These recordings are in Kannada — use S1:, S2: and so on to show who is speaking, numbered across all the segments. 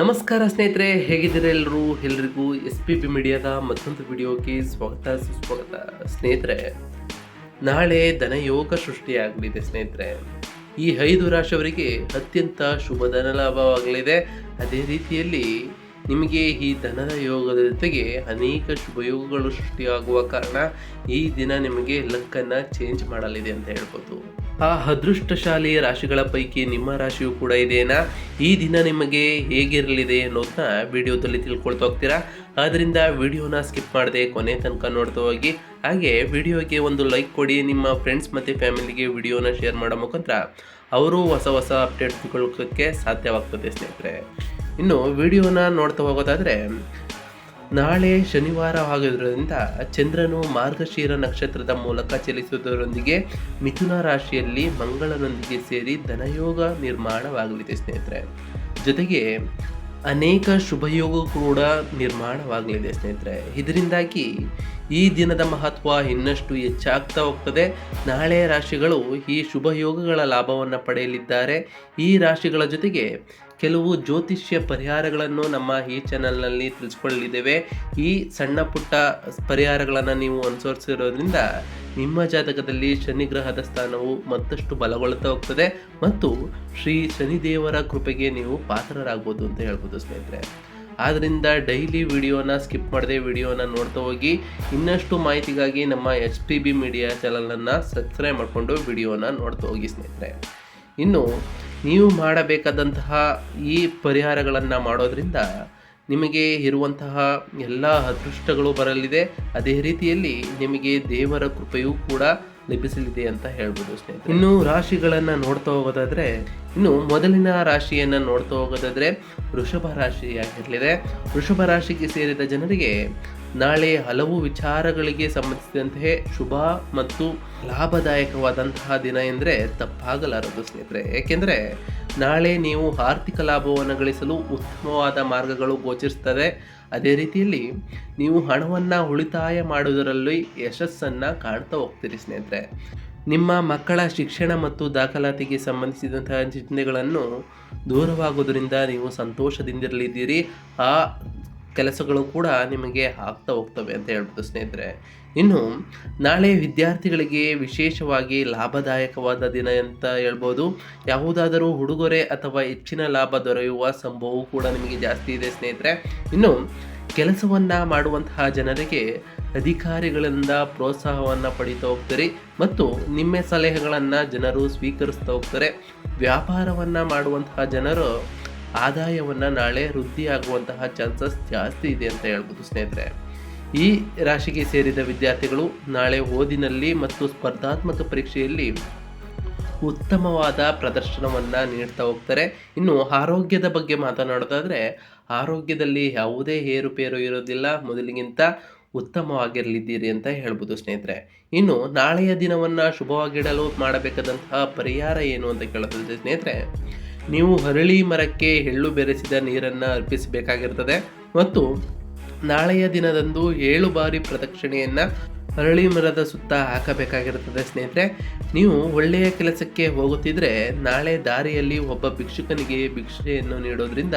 S1: ನಮಸ್ಕಾರ ಸ್ನೇಹಿತರೆ, ಹೇಗಿದ್ದೀರ ಎಲ್ಲರೂ? ಎಲ್ರಿಗೂ ಎಸ್ ಪಿ ಬಿ ಮೀಡಿಯಾದ ಮತ್ತೊಂದು ವಿಡಿಯೋಗೆ ಸ್ವಾಗತ, ಸುಸ್ವಾಗತ. ಸ್ನೇಹಿತರೆ, ನಾಳೆ ಧನಯೋಗ ಸೃಷ್ಟಿಯಾಗಲಿದೆ ಸ್ನೇಹಿತರೆ. ಈ ಐದು ರಾಶಿಯವರಿಗೆ ಅತ್ಯಂತ ಶುಭ ಧನ ಲಾಭವಾಗಲಿದೆ. ಅದೇ ರೀತಿಯಲ್ಲಿ ನಿಮಗೆ ಈ ಧನದ ಯೋಗದ ಜೊತೆಗೆ ಅನೇಕ ಶುಭಯೋಗಗಳು ಸೃಷ್ಟಿಯಾಗುವ ಕಾರಣ ಈ ದಿನ ನಿಮಗೆ ಲಕ್ಕನ್ನು ಚೇಂಜ್ ಮಾಡಲಿದೆ ಅಂತ ಹೇಳ್ಬೋದು. ಆ ಅದೃಷ್ಟಶಾಲಿ ರಾಶಿಗಳ ಪೈಕಿ ನಿಮ್ಮ ರಾಶಿಯೂ ಕೂಡ ಇದೆಯಾ ಈ ದಿನ ನಿಮಗೆ ಹೇಗಿರಲಿದೆ ಅನ್ನೋದನ್ನ ವಿಡಿಯೋದಲ್ಲಿ ತಿಳ್ಕೊಳ್ತಾ ಹೋಗ್ತೀರಾ? ಆದ್ದರಿಂದ ವಿಡಿಯೋನ ಸ್ಕಿಪ್ ಮಾಡದೆ ಕೊನೆ ತನಕ ನೋಡ್ತಾ ಹೋಗಿ. ಹಾಗೆ ವಿಡಿಯೋಗೆ ಒಂದು ಲೈಕ್ ಕೊಡಿ, ನಿಮ್ಮ ಫ್ರೆಂಡ್ಸ್ ಮತ್ತು ಫ್ಯಾಮಿಲಿಗೆ ವಿಡಿಯೋನ ಶೇರ್ ಮಾಡೋ ಮುಖಾಂತರ ಅವರು ಹೊಸ ಹೊಸ ಅಪ್ಡೇಟ್ ತಿಳ್ಕೊಳ್ಳೋಕ್ಕೆ ಸಾಧ್ಯವಾಗ್ತದೆ ಸ್ನೇಹಿತರೆ. ಇನ್ನು ವಿಡಿಯೋನ ನೋಡ್ತಾ ಹೋಗೋದಾದರೆ ನಾಳೆ ಶನಿವಾರವಾಗಿರೋದ್ರಿಂದ ಚಂದ್ರನು ಮಾರ್ಗಶೀರ ನಕ್ಷತ್ರದ ಮೂಲಕ ಚಲಿಸುವುದರೊಂದಿಗೆ ಮಿಥುನ ರಾಶಿಯಲ್ಲಿ ಮಂಗಳನೊಂದಿಗೆ ಸೇರಿ ಧನಯೋಗ ನಿರ್ಮಾಣವಾಗಲಿದೆ, ಸ್ನೇಹಿತರೆ. ಜೊತೆಗೆ ಅನೇಕ ಶುಭಯೋಗ ಕೂಡ ನಿರ್ಮಾಣವಾಗಲಿದೆ, ಸ್ನೇಹಿತರೆ. ಇದರಿಂದಾಗಿ ಈ ದಿನದ ಮಹತ್ವ ಇನ್ನಷ್ಟು ಹೆಚ್ಚಾಗ್ತಾ ಹೋಗ್ತದೆ. ನಾಳೆ ರಾಶಿಗಳು ಈ ಶುಭ ಯೋಗಗಳ ಲಾಭವನ್ನು ಪಡೆಯಲಿದ್ದಾರೆ. ಈ ರಾಶಿಗಳ ಜೊತೆಗೆ ಕೆಲವು ಜ್ಯೋತಿಷ್ಯ ಪರಿಹಾರಗಳನ್ನು ನಮ್ಮ ಈ ಚಾನಲ್ನಲ್ಲಿ ತಿಳಿಸ್ಕೊಳ್ಳಲಿದ್ದೇವೆ. ಈ ಸಣ್ಣ ಪುಟ್ಟ ಪರಿಹಾರಗಳನ್ನು ನೀವು ಅನುಸರಿಸಿರೋದ್ರಿಂದ ನಿಮ್ಮ ಜಾತಕದಲ್ಲಿ ಶನಿ ಗ್ರಹದ ಸ್ಥಾನವು ಮತ್ತಷ್ಟು ಬಲಗೊಳ್ಳುತ್ತಾ ಹೋಗ್ತದೆ ಮತ್ತು ಶ್ರೀ ಶನಿದೇವರ ಕೃಪೆಗೆ ನೀವು ಪಾತ್ರರಾಗ್ಬೋದು ಅಂತ ಹೇಳ್ಬೋದು ಸ್ನೇಹಿತರೆ. ಆದ್ದರಿಂದ ಡೈಲಿ ವಿಡಿಯೋನ ಸ್ಕಿಪ್ ಮಾಡದೆ ವಿಡಿಯೋನ ನೋಡ್ತಾ ಹೋಗಿ, ಇನ್ನಷ್ಟು ಮಾಹಿತಿಗಾಗಿ ನಮ್ಮ ಎಚ್ ಪಿ ಬಿ ಮೀಡಿಯಾ ಚಾನಲನ್ನು ಸಬ್ಸ್ಕ್ರೈಬ್ ಮಾಡಿಕೊಂಡು ವಿಡಿಯೋನ ನೋಡ್ತಾ ಹೋಗಿ ಸ್ನೇಹಿತರೆ. ಇನ್ನು ನೀವು ಮಾಡಬೇಕಾದಂತಹ ಈ ಪರಿಹಾರಗಳನ್ನು ಮಾಡೋದ್ರಿಂದ ನಿಮಗೆ ಇರುವಂತಹ ಎಲ್ಲ ಅದೃಷ್ಟಗಳು ಬರಲಿದೆ. ಅದೇ ರೀತಿಯಲ್ಲಿ ನಿಮಗೆ ದೇವರ ಕೃಪೆಯೂ ಕೂಡ ಲಭಿಸಲಿದೆ ಅಂತ ಹೇಳ್ಬೋದು ಸ್ನೇಹಿತರೆ. ಇನ್ನು ರಾಶಿಗಳನ್ನು ನೋಡ್ತಾ ಹೋಗೋದಾದ್ರೆ, ಇನ್ನು ಮೊದಲಿನ ರಾಶಿಯನ್ನು ನೋಡ್ತಾ ಹೋಗೋದಾದ್ರೆ ವೃಷಭ ರಾಶಿಯಾಗಿರಲಿದೆ. ವೃಷಭ ರಾಶಿಗೆ ಸೇರಿದ ಜನರಿಗೆ ನಾಳೆ ಹಲವು ವಿಚಾರಗಳಿಗೆ ಸಂಬಂಧಿಸಿದಂತೆ ಶುಭ ಮತ್ತು ಲಾಭದಾಯಕವಾದಂತಹ ದಿನ ಎಂದರೆ ತಪ್ಪಾಗಲಾರದು ಸ್ನೇಹಿತರೆ. ಏಕೆಂದರೆ ನಾಳೆ ನೀವು ಆರ್ಥಿಕ ಲಾಭವನ್ನು ಗಳಿಸಲು ಉತ್ತಮವಾದ ಮಾರ್ಗಗಳು ಗೋಚರಿಸ್ತದೆ ಅದೇ ರೀತಿಯಲ್ಲಿ ನೀವು ಹಣವನ್ನು ಉಳಿತಾಯ ಮಾಡುವುದರಲ್ಲಿ ಯಶಸ್ಸನ್ನು ಕಾಣ್ತಾ ಹೋಗ್ತೀರಿ ಸ್ನೇಹಿತರೆ. ನಿಮ್ಮ ಮಕ್ಕಳ ಶಿಕ್ಷಣ ಮತ್ತು ದಾಖಲಾತಿಗೆ ಸಂಬಂಧಿಸಿದಂತಹ ಚಿಂತೆಗಳನ್ನು ದೂರವಾಗುವುದರಿಂದ ನೀವು ಸಂತೋಷದಿಂದಿರಲಿದ್ದೀರಿ. ಆ ಕೆಲಸಗಳು ಕೂಡ ನಿಮಗೆ ಆಗ್ತಾ ಹೋಗ್ತವೆ ಅಂತ ಹೇಳ್ಬೋದು ಸ್ನೇಹಿತರೆ. ಇನ್ನು ನಾಳೆ ವಿದ್ಯಾರ್ಥಿಗಳಿಗೆ ವಿಶೇಷವಾಗಿ ಲಾಭದಾಯಕವಾದ ದಿನ ಅಂತ ಹೇಳ್ಬೋದು. ಯಾವುದಾದರೂ ಉಡುಗೊರೆ ಅಥವಾ ಹೆಚ್ಚಿನ ಲಾಭ ದೊರೆಯುವ ಸಂಭವವು ಕೂಡ ನಿಮಗೆ ಜಾಸ್ತಿ ಇದೆ ಸ್ನೇಹಿತರೆ. ಇನ್ನು ಕೆಲಸವನ್ನು ಮಾಡುವಂತಹ ಜನರಿಗೆ ಅಧಿಕಾರಿಗಳಿಂದ ಪ್ರೋತ್ಸಾಹವನ್ನು ಪಡೀತಾ ಹೋಗ್ತಾರೆ ಮತ್ತು ನಿಮ್ಮ ಸಲಹೆಗಳನ್ನು ಜನರು ಸ್ವೀಕರಿಸ್ತಾ ಹೋಗ್ತಾರೆ. ವ್ಯಾಪಾರವನ್ನು ಮಾಡುವಂತಹ ಜನರು ಆದಾಯವನ್ನು ನಾಳೆ ವೃದ್ಧಿಯಾಗುವಂತಹ ಚಾನ್ಸಸ್ ಜಾಸ್ತಿ ಇದೆ ಅಂತ ಹೇಳ್ಬೋದು ಸ್ನೇಹಿತರೆ. ಈ ರಾಶಿಗೆ ಸೇರಿದ ವಿದ್ಯಾರ್ಥಿಗಳು ನಾಳೆ ಓದಿನಲ್ಲಿ ಮತ್ತು ಸ್ಪರ್ಧಾತ್ಮಕ ಪರೀಕ್ಷೆಯಲ್ಲಿ ಉತ್ತಮವಾದ ಪ್ರದರ್ಶನವನ್ನು ನೀಡ್ತಾ ಹೋಗ್ತಾರೆ. ಇನ್ನು ಆರೋಗ್ಯದ ಬಗ್ಗೆ ಮಾತನಾಡೋದಾದರೆ, ಆರೋಗ್ಯದಲ್ಲಿ ಯಾವುದೇ ಏರುಪೇರು ಇರೋದಿಲ್ಲ. ಮೊದಲಿಗಿಂತ ಉತ್ತಮವಾಗಿರಲಿದ್ದೀರಿ ಅಂತ ಹೇಳ್ಬೋದು ಸ್ನೇಹಿತರೆ. ಇನ್ನು ನಾಳೆಯ ದಿನವನ್ನು ಶುಭವಾಗಿಡಲು ಮಾಡಬೇಕಾದಂತಹ ಪರಿಹಾರ ಏನು ಅಂತ ಕೇಳೋದಿದೆ ಸ್ನೇಹಿತರೆ ನೀವು ಹರಳಿ ಮರಕ್ಕೆ ಎಳ್ಳು ಬೆರೆಸಿದ ನೀರನ್ನು ಅರ್ಪಿಸಬೇಕಾಗಿರ್ತದೆ. ಮತ್ತು ನಾಳೆಯ ದಿನದಂದು ಏಳು ಬಾರಿ ಪ್ರದಕ್ಷಿಣೆಯನ್ನು ಹರಳಿ ಮರದ ಸುತ್ತ ಹಾಕಬೇಕಾಗಿರುತ್ತದೆ ಸ್ನೇಹಿತರೆ. ನೀವು ಒಳ್ಳೆಯ ಕೆಲಸಕ್ಕೆ ಹೋಗುತ್ತಿದ್ದರೆ ನಾಳೆ ದಾರಿಯಲ್ಲಿ ಒಬ್ಬ ಭಿಕ್ಷುಕನಿಗೆ ಭಿಕ್ಷೆಯನ್ನು ನೀಡೋದ್ರಿಂದ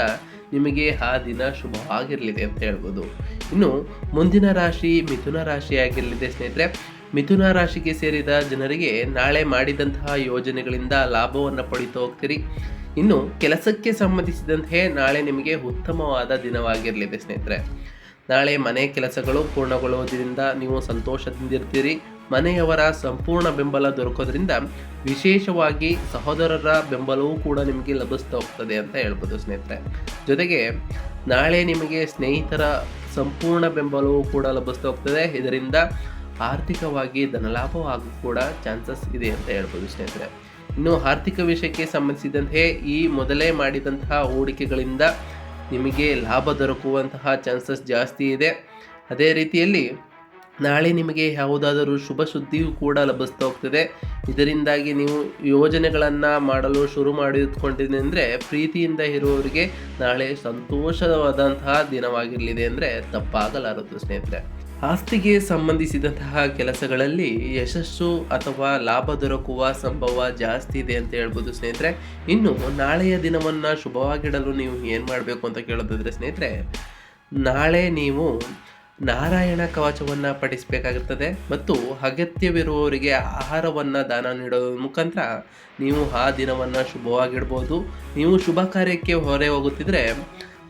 S1: ನಿಮಗೆ ಆ ದಿನ ಶುಭವಾಗಿರಲಿದೆ ಅಂತ ಹೇಳ್ಬೋದು. ಇನ್ನು ಮುಂದಿನ ರಾಶಿ ಮಿಥುನ ರಾಶಿಯಾಗಿರಲಿದೆ ಸ್ನೇಹಿತರೆ. ಮಿಥುನ ರಾಶಿಗೆ ಸೇರಿದ ಜನರಿಗೆ ನಾಳೆ ಮಾಡಿದಂತಹ ಯೋಜನೆಗಳಿಂದ ಲಾಭವನ್ನು ಪಡಿತಾ ಹೋಗ್ತೀರಿ. ಇನ್ನು ಕೆಲಸಕ್ಕೆ ಸಂಬಂಧಿಸಿದಂತೆ ನಾಳೆ ನಿಮಗೆ ಉತ್ತಮವಾದ ದಿನವಾಗಿರಲಿದೆ ಸ್ನೇಹಿತರೆ. ನಾಳೆ ಮನೆ ಕೆಲಸಗಳು ಪೂರ್ಣಗೊಳ್ಳುವುದರಿಂದ ನೀವು ಸಂತೋಷದಿಂದಿರ್ತೀರಿ. ಮನೆಯವರ ಸಂಪೂರ್ಣ ಬೆಂಬಲ ದೊರಕೋದ್ರಿಂದ ವಿಶೇಷವಾಗಿ ಸಹೋದರರ ಬೆಂಬಲವೂ ಕೂಡ ನಿಮಗೆ ಲಭಿಸ್ತಾ ಹೋಗ್ತದೆ ಅಂತ ಹೇಳ್ಬೋದು ಸ್ನೇಹಿತರೆ. ಜೊತೆಗೆ ನಾಳೆ ನಿಮಗೆ ಸ್ನೇಹಿತರ ಸಂಪೂರ್ಣ ಬೆಂಬಲವೂ ಕೂಡ ಲಭಿಸ್ತಾ ಹೋಗ್ತದೆ. ಇದರಿಂದ ಆರ್ಥಿಕವಾಗಿ ಧನಲಾಭವಾಗೂ ಕೂಡ ಚಾನ್ಸಸ್ ಇದೆ ಅಂತ ಹೇಳ್ಬೋದು ಸ್ನೇಹಿತರೆ. ಇನ್ನು ಆರ್ಥಿಕ ವಿಷಯಕ್ಕೆ ಸಂಬಂಧಿಸಿದಂತೆ ಈ ಮೊದಲೇ ಮಾಡಿದಂತಹ ಹೂಡಿಕೆಗಳಿಂದ ನಿಮಗೆ ಲಾಭ ದೊರಕುವಂತಹ ಚಾನ್ಸಸ್ ಜಾಸ್ತಿ ಇದೆ. ಅದೇ ರೀತಿಯಲ್ಲಿ ನಾಳೆ ನಿಮಗೆ ಯಾವುದಾದರೂ ಶುಭ ಸುದ್ದಿಯೂ ಕೂಡ ಲಭಿಸ್ತಾ ಹೋಗ್ತದೆ ಇದರಿಂದಾಗಿ ನೀವು ಯೋಜನೆಗಳನ್ನು ಮಾಡಲು ಶುರು ಮಾಡಿಕೊಂಡಿದೆ ಅಂದರೆ ಪ್ರೀತಿಯಿಂದ ಇರುವವರಿಗೆ ನಾಳೆ ಸಂತೋಷವಾದಂತಹ ದಿನವಾಗಿರಲಿದೆ ಅಂದರೆ ತಪ್ಪಾಗಲಾರದು ಸ್ನೇಹಿತರೆ. ಆಸ್ತಿಗೆ ಸಂಬಂಧಿಸಿದಂತಹ ಕೆಲಸಗಳಲ್ಲಿ ಯಶಸ್ಸು ಅಥವಾ ಲಾಭ ದೊರಕುವ ಸಂಭವ ಜಾಸ್ತಿ ಇದೆ ಅಂತ ಹೇಳ್ಬೋದು ಸ್ನೇಹಿತರೆ. ಇನ್ನು ನಾಳೆಯ ದಿನವನ್ನು ಶುಭವಾಗಿಡಲು ನೀವು ಏನು ಮಾಡಬೇಕು ಅಂತ ಕೇಳೋದಿದ್ರೆ ಸ್ನೇಹಿತರೆ, ನಾಳೆ ನೀವು ನಾರಾಯಣ ಕವಚವನ್ನು ಪಡಿಸಬೇಕಾಗುತ್ತದೆ ಮತ್ತು ಅಗತ್ಯವಿರುವವರಿಗೆ ಆಹಾರವನ್ನು ದಾನ ನೀಡೋದ್ರ ಮುಖಾಂತರ ನೀವು ಆ ದಿನವನ್ನು ಶುಭವಾಗಿಡ್ಬೋದು. ನೀವು ಶುಭ ಕಾರ್ಯಕ್ಕೆ ಹೊರೆ ಹೋಗುತ್ತಿದ್ರೆ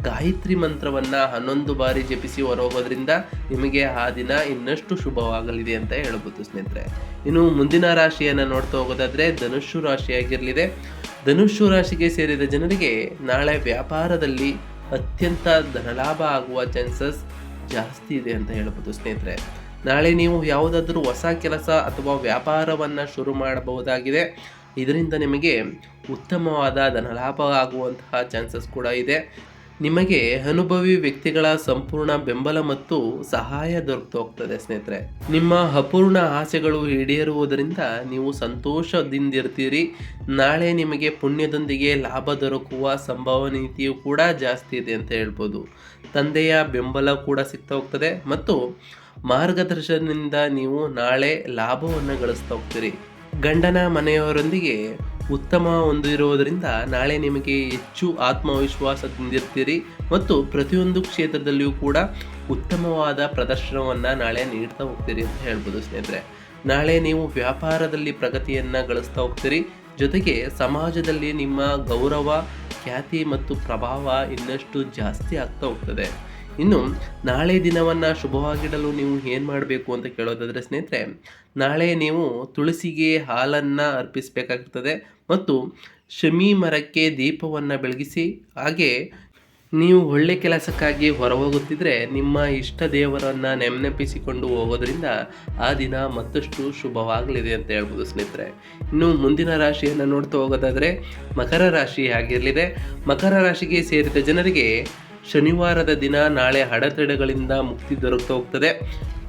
S1: ಗಾಯತ್ರಿ ಮಂತ್ರವನ್ನು ಹನ್ನೊಂದು ಬಾರಿ ಜಪಿಸಿ ಹೊರಹೋಗೋದ್ರಿಂದ ನಿಮಗೆ ಆ ದಿನ ಇನ್ನಷ್ಟು ಶುಭವಾಗಲಿದೆ ಅಂತ ಹೇಳ್ಬೋದು ಸ್ನೇಹಿತರೆ. ಇನ್ನು ಮುಂದಿನ ರಾಶಿಯನ್ನು ನೋಡ್ತಾ ಹೋಗೋದಾದ್ರೆ ಧನುಷು ರಾಶಿಯಾಗಿರಲಿದೆ. ಧನುಷು ರಾಶಿಗೆ ಸೇರಿದ ಜನರಿಗೆ ನಾಳೆ ವ್ಯಾಪಾರದಲ್ಲಿ ಅತ್ಯಂತ ಧನಲಾಭ ಆಗುವ ಚಾನ್ಸಸ್ ಜಾಸ್ತಿ ಇದೆ ಅಂತ ಹೇಳ್ಬೋದು ಸ್ನೇಹಿತರೆ. ನಾಳೆ ನೀವು ಯಾವುದಾದ್ರೂ ಹೊಸ ಕೆಲಸ ಅಥವಾ ವ್ಯಾಪಾರವನ್ನು ಶುರು ಮಾಡಬಹುದಾಗಿದೆ. ಇದರಿಂದ ನಿಮಗೆ ಉತ್ತಮವಾದ ಧನಲಾಭ ಆಗುವಂತಹ ಚಾನ್ಸಸ್ ಕೂಡ ಇದೆ. ನಿಮಗೆ ಅನುಭವಿ ವ್ಯಕ್ತಿಗಳ ಸಂಪೂರ್ಣ ಬೆಂಬಲ ಮತ್ತು ಸಹಾಯ ದೊರಕ್ತು ಹೋಗ್ತದೆ ಸ್ನೇಹಿತರೆ. ನಿಮ್ಮ ಅಪೂರ್ಣ ಆಸೆಗಳು ಈಡೇರುವುದರಿಂದ ನೀವು ಸಂತೋಷದಿಂದಿರ್ತೀರಿ. ನಾಳೆ ನಿಮಗೆ ಪುಣ್ಯದೊಂದಿಗೆ ಲಾಭ ದೊರಕುವ ಸಂಭವನೀಯತೆಯು ಕೂಡ ಜಾಸ್ತಿ ಇದೆ ಅಂತ ಹೇಳ್ಬೋದು. ತಂದೆಯ ಬೆಂಬಲ ಕೂಡ ಸಿಗ್ತಾ ಹೋಗ್ತದೆ ಮತ್ತು ಮಾರ್ಗದರ್ಶನದಿಂದ ನೀವು ನಾಳೆ ಲಾಭವನ್ನು ಗಳಿಸ್ತಾ ಹೋಗ್ತೀರಿ. ಗಂಡನ ಮನೆಯವರೊಂದಿಗೆ ಉತ್ತಮ ಹೊಂದಿರುವುದರಿಂದ ನಾಳೆ ನಿಮಗೆ ಹೆಚ್ಚು ಆತ್ಮವಿಶ್ವಾಸ ಆತ್ಮವಿಶ್ವಾಸದಿಂದಿರ್ತೀರಿ ಮತ್ತು ಪ್ರತಿಯೊಂದು ಕ್ಷೇತ್ರದಲ್ಲಿಯೂ ಕೂಡ ಉತ್ತಮವಾದ ಪ್ರದರ್ಶನವನ್ನು ನಾಳೆ ನೀಡ್ತಾ ಹೋಗ್ತೀರಿ ಅಂತ ಹೇಳ್ಬೋದು ಸ್ನೇಹಿತರೆ. ನಾಳೆ ನೀವು ವ್ಯಾಪಾರದಲ್ಲಿ ಪ್ರಗತಿಯನ್ನು ಗಳಿಸ್ತಾ ಹೋಗ್ತೀರಿ. ಜೊತೆಗೆ ಸಮಾಜದಲ್ಲಿ ನಿಮ್ಮ ಗೌರವ, ಖ್ಯಾತಿ ಮತ್ತು ಪ್ರಭಾವ ಇನ್ನಷ್ಟು ಜಾಸ್ತಿ ಆಗ್ತಾ ಹೋಗ್ತದೆ. ಇನ್ನು ನಾಳೆ ದಿನವನ್ನು ಶುಭವಾಗಿಡಲು ನೀವು ಏನು ಮಾಡಬೇಕು ಅಂತ ಕೇಳೋದಾದರೆ ಸ್ನೇಹಿತರೆ, ನಾಳೆ ನೀವು ತುಳಸಿಗೆ ಹಾಲನ್ನು ಅರ್ಪಿಸಬೇಕಾಗ್ತದೆ ಮತ್ತು ಶಮಿ ಮರಕ್ಕೆ ದೀಪವನ್ನು ಬೆಳಗಿಸಿ, ಹಾಗೆ ನೀವು ಒಳ್ಳೆ ಕೆಲಸಕ್ಕಾಗಿ ಹೊರ ಹೊರಹೋಗುತ್ತಿದ್ರೆ ನಿಮ್ಮ ಇಷ್ಟ ದೇವರನ್ನು ನೆನಪಿಸಿಕೊಂಡು ಹೋಗೋದ್ರಿಂದ ಆ ದಿನ ಮತ್ತಷ್ಟು ಶುಭವಾಗಲಿದೆ ಅಂತ ಹೇಳ್ಬೋದು ಸ್ನೇಹಿತರೆ. ಇನ್ನು ಮುಂದಿನ ರಾಶಿಯನ್ನು ನೋಡ್ತಾ ಹೋಗೋದಾದರೆ ಮಕರ ರಾಶಿ ಆಗಿರಲಿದೆ. ಮಕರ ರಾಶಿಗೆ ಸೇರಿದ ಜನರಿಗೆ ಶನಿವಾರದ ದಿನ ನಾಳೆ ಅಡೆತಡೆಗಳಿಂದ ಮುಕ್ತಿ ದೊರಕ್ತಾ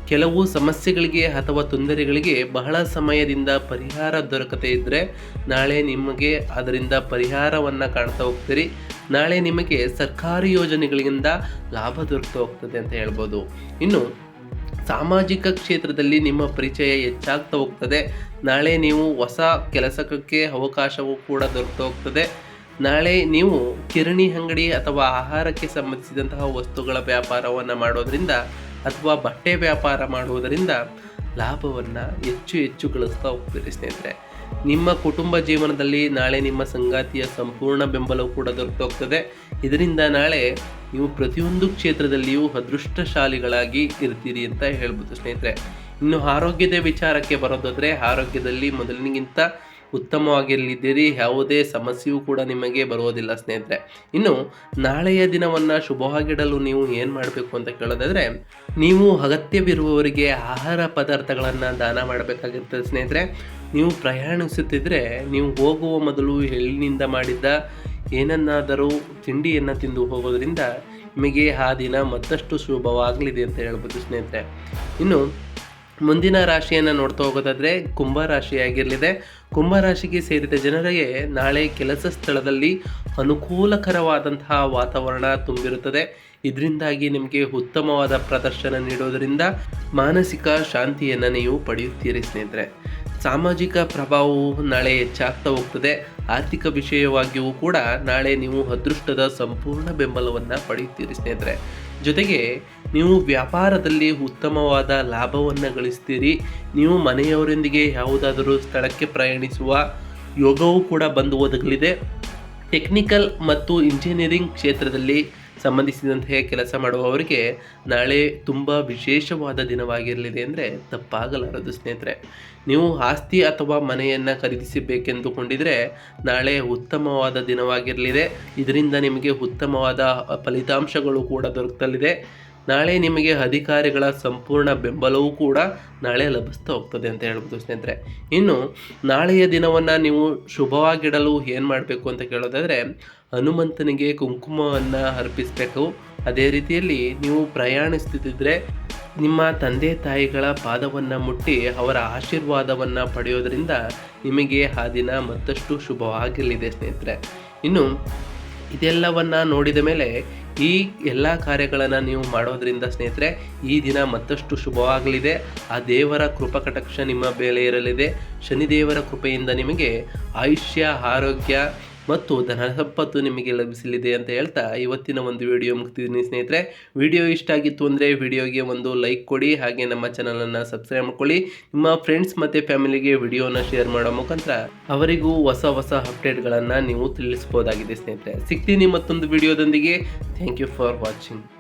S1: ಕೆಲವು ಸಮಸ್ಯೆಗಳಿಗೆ ಅಥವಾ ತೊಂದರೆಗಳಿಗೆ ಬಹಳ ಸಮಯದಿಂದ ಪರಿಹಾರ ದೊರಕತೆ ಇದ್ದರೆ ನಾಳೆ ನಿಮಗೆ ಅದರಿಂದ ಪರಿಹಾರವನ್ನು ಕಾಣ್ತಾ ಹೋಗ್ತೀರಿ. ನಾಳೆ ನಿಮಗೆ ಸರ್ಕಾರಿ ಯೋಜನೆಗಳಿಂದ ಲಾಭ ದೊರಕ್ತಾ ಹೋಗ್ತದೆ ಅಂತ ಹೇಳ್ಬೋದು. ಇನ್ನು ಸಾಮಾಜಿಕ ಕ್ಷೇತ್ರದಲ್ಲಿ ನಿಮ್ಮ ಪರಿಚಯ ಹೆಚ್ಚಾಗ್ತಾ ಹೋಗ್ತದೆ. ನಾಳೆ ನೀವು ಹೊಸ ಕೆಲಸಕ್ಕೆ ಅವಕಾಶವೂ ಕೂಡ ದೊರಕ್ತಾ ಹೋಗ್ತದೆ. ನಾಳೆ ನೀವು ಕಿರಣಿ ಅಂಗಡಿ ಅಥವಾ ಆಹಾರಕ್ಕೆ ಸಂಬಂಧಿಸಿದಂತಹ ವಸ್ತುಗಳ ವ್ಯಾಪಾರವನ್ನು ಮಾಡೋದರಿಂದ ಅಥವಾ ಬಟ್ಟೆ ವ್ಯಾಪಾರ ಮಾಡುವುದರಿಂದ ಲಾಭವನ್ನು ಹೆಚ್ಚು ಹೆಚ್ಚು ಗಳಿಸ್ತಾ ಹೋಗ್ತೀರಿ ಸ್ನೇಹಿತರೆ. ನಿಮ್ಮ ಕುಟುಂಬ ಜೀವನದಲ್ಲಿ ನಾಳೆ ನಿಮ್ಮ ಸಂಗಾತಿಯ ಸಂಪೂರ್ಣ ಬೆಂಬಲವು ಕೂಡ ದೊರೆತು ಹೋಗ್ತದೆ. ಇದರಿಂದ ನಾಳೆ ನೀವು ಪ್ರತಿಯೊಂದು ಕ್ಷೇತ್ರದಲ್ಲಿಯೂ ಅದೃಷ್ಟಶಾಲಿಗಳಾಗಿ ಇರ್ತೀರಿ ಅಂತ ಹೇಳ್ಬೋದು ಸ್ನೇಹಿತರೆ. ಇನ್ನು ಆರೋಗ್ಯದ ವಿಚಾರಕ್ಕೆ ಬರೋದಾದರೆ ಆರೋಗ್ಯದಲ್ಲಿ ಮೊದಲಿನಿಗಿಂತ ಉತ್ತಮವಾಗಿರಲಿದ್ದೀರಿ, ಯಾವುದೇ ಸಮಸ್ಯೆಯೂ ಕೂಡ ನಿಮಗೆ ಬರುವುದಿಲ್ಲ ಸ್ನೇಹಿತರೆ. ಇನ್ನು ನಾಳೆಯ ದಿನವನ್ನು ಶುಭವಾಗಿಡಲು ನೀವು ಏನು ಮಾಡಬೇಕು ಅಂತ ಕೇಳೋದಾದರೆ, ನೀವು ಅಗತ್ಯವಿರುವವರಿಗೆ ಆಹಾರ ಪದಾರ್ಥಗಳನ್ನು ದಾನ ಮಾಡಬೇಕಾಗಿರ್ತದೆ ಸ್ನೇಹಿತರೆ. ನೀವು ಪ್ರಯಾಣಿಸುತ್ತಿದ್ದರೆ ನೀವು ಹೋಗುವ ಮೊದಲು ಎಳ್ಳಿನಿಂದ ಮಾಡಿದ್ದ ಏನನ್ನಾದರೂ ತಿಂಡಿಯನ್ನು ತಿಂದು ಹೋಗೋದ್ರಿಂದ ನಿಮಗೆ ಆ ದಿನ ಮತ್ತಷ್ಟು ಶುಭವಾಗಲಿದೆ ಅಂತ ಹೇಳ್ಬೋದು ಸ್ನೇಹಿತರೆ. ಇನ್ನು ಮುಂದಿನ ರಾಶಿಯನ್ನು ನೋಡ್ತಾ ಹೋಗೋದಾದರೆ ಕುಂಭ ರಾಶಿಯಾಗಿರಲಿದೆ ಕುಂಭ ರಾಶಿಗೆ ಸೇರಿದ ಜನರಿಗೆ ನಾಳೆ ಕೆಲಸ ಸ್ಥಳದಲ್ಲಿ ಅನುಕೂಲಕರವಾದಂತಹ ವಾತಾವರಣ ತುಂಬಿರುತ್ತದೆ. ಇದರಿಂದಾಗಿ ನಿಮಗೆ ಉತ್ತಮವಾದ ಪ್ರದರ್ಶನ ನೀಡೋದರಿಂದ ಮಾನಸಿಕ ಶಾಂತಿಯನ್ನು ನೀವು ಪಡೆಯುತ್ತೀರಿ ಸ್ನೇಹಿತರೆ. ಸಾಮಾಜಿಕ ಪ್ರಭಾವವು ನಾಳೆ ಹೆಚ್ಚಾಗ್ತಾ ಹೋಗ್ತದೆ. ಆರ್ಥಿಕ ವಿಷಯವಾಗಿಯೂ ಕೂಡ ನಾಳೆ ನೀವು ಅದೃಷ್ಟದ ಸಂಪೂರ್ಣ ಬೆಂಬಲವನ್ನು ಪಡೆಯುತ್ತೀರಿ ಸ್ನೇಹಿತರೆ. ಜೊತೆಗೆ ನೀವು ವ್ಯಾಪಾರದಲ್ಲಿ ಉತ್ತಮವಾದ ಲಾಭವನ್ನು ಗಳಿಸ್ತೀರಿ. ನೀವು ಮನೆಯವರೊಂದಿಗೆ ಯಾವುದಾದರೂ ಸ್ಥಳಕ್ಕೆ ಪ್ರಯಾಣಿಸುವ ಯೋಗವೂ ಕೂಡ ಬಂದು ಒದಗಲಿದೆ ಟೆಕ್ನಿಕಲ್ ಮತ್ತು ಇಂಜಿನಿಯರಿಂಗ್ ಕ್ಷೇತ್ರದಲ್ಲಿ ಸಂಬಂಧಿಸಿದಂತಹ ಕೆಲಸ ಮಾಡುವವರಿಗೆ ನಾಳೆ ತುಂಬ ವಿಶೇಷವಾದ ದಿನವಾಗಿರಲಿದೆ ಅಂದರೆ ತಪ್ಪಾಗಲಾರದು ಸ್ನೇಹಿತರೆ. ನೀವು ಆಸ್ತಿ ಅಥವಾ ಮನೆಯನ್ನು ಖರೀದಿಸಬೇಕೆಂದುಕೊಂಡಿದ್ರೆ ನಾಳೆ ಉತ್ತಮವಾದ ದಿನವಾಗಿರಲಿದೆ. ಇದರಿಂದ ನಿಮಗೆ ಉತ್ತಮವಾದ ಫಲಿತಾಂಶಗಳು ಕೂಡ ದೊರಕಲಿದೆ ನಾಳೆ ನಿಮಗೆ ಅಧಿಕಾರಿಗಳ ಸಂಪೂರ್ಣ ಬೆಂಬಲವೂ ಕೂಡ ನಾಳೆ ಲಭಿಸ್ತಾ ಹೋಗ್ತದೆ ಅಂತ ಹೇಳ್ಬೋದು ಸ್ನೇಹಿತರೆ. ಇನ್ನು ನಾಳೆಯ ದಿನವನ್ನು ನೀವು ಶುಭವಾಗಿಡಲು ಏನು ಮಾಡಬೇಕು ಅಂತ ಕೇಳೋದಾದರೆ, ಹನುಮಂತನಿಗೆ ಕುಂಕುಮವನ್ನು ಅರ್ಪಿಸಬೇಕು. ಅದೇ ರೀತಿಯಲ್ಲಿ ನೀವು ಪ್ರಯಾಣಿಸ್ತಿದ್ದರೆ ನಿಮ್ಮ ತಂದೆ ತಾಯಿಗಳ ಪಾದವನ್ನು ಮುಟ್ಟಿ ಅವರ ಆಶೀರ್ವಾದವನ್ನು ಪಡೆಯೋದರಿಂದ ನಿಮಗೆ ಆ ದಿನ ಮತ್ತಷ್ಟು ಶುಭವಾಗಲಿದೆ ಸ್ನೇಹಿತರೆ. ಇನ್ನು ಇದೆಲ್ಲವನ್ನ ನೋಡಿದ ಮೇಲೆ ಈ ಎಲ್ಲ ಕಾರ್ಯಗಳನ್ನು ನೀವು ಮಾಡೋದ್ರಿಂದ ಸ್ನೇಹಿತರೆ, ಈ ದಿನ ಮತ್ತಷ್ಟು ಶುಭವಾಗಲಿದೆ. ಆ ದೇವರ ಕೃಪಕಟಕ್ಷ ನಿಮ್ಮ ಮೇಲೆ ಇರಲಿದೆ. ಶನಿದೇವರ ಕೃಪೆಯಿಂದ ನಿಮಗೆ ಆಯುಷ್ಯ, ಆರೋಗ್ಯ ಮತ್ತು ಧನ ಸಂಪತ್ತು ನಿಮಗೆ ಲಭಿಸಲಿದೆ ಅಂತ ಹೇಳ್ತಾ ಇವತ್ತಿನ ಒಂದು ವಿಡಿಯೋ ಮುಗ್ತಿದ್ದೀನಿ ಸ್ನೇಹಿತರೆ. ವಿಡಿಯೋ ಇಷ್ಟ ಆಗಿತ್ತು ಅಂದರೆ ವಿಡಿಯೋಗೆ ಒಂದು ಲೈಕ್ ಕೊಡಿ, ಹಾಗೆ ನಮ್ಮ ಚಾನಲನ್ನು ಸಬ್ಸ್ಕ್ರೈಬ್ ಮಾಡ್ಕೊಳ್ಳಿ. ನಿಮ್ಮ ಫ್ರೆಂಡ್ಸ್ ಮತ್ತು ಫ್ಯಾಮಿಲಿಗೆ ವಿಡಿಯೋನ ಶೇರ್ ಮಾಡೋ ಮುಖಾಂತರ ಅವರಿಗೂ ಹೊಸ ಹೊಸ ಅಪ್ಡೇಟ್ಗಳನ್ನು ನೀವು ತಿಳಿಸ್ಬೋದಾಗಿದೆ ಸ್ನೇಹಿತರೆ. ಸಿಗ್ತೀನಿ ಮತ್ತೊಂದು ವಿಡಿಯೋದೊಂದಿಗೆ ಥ್ಯಾಂಕ್ ಯು ಫಾರ್ ವಾಚಿಂಗ್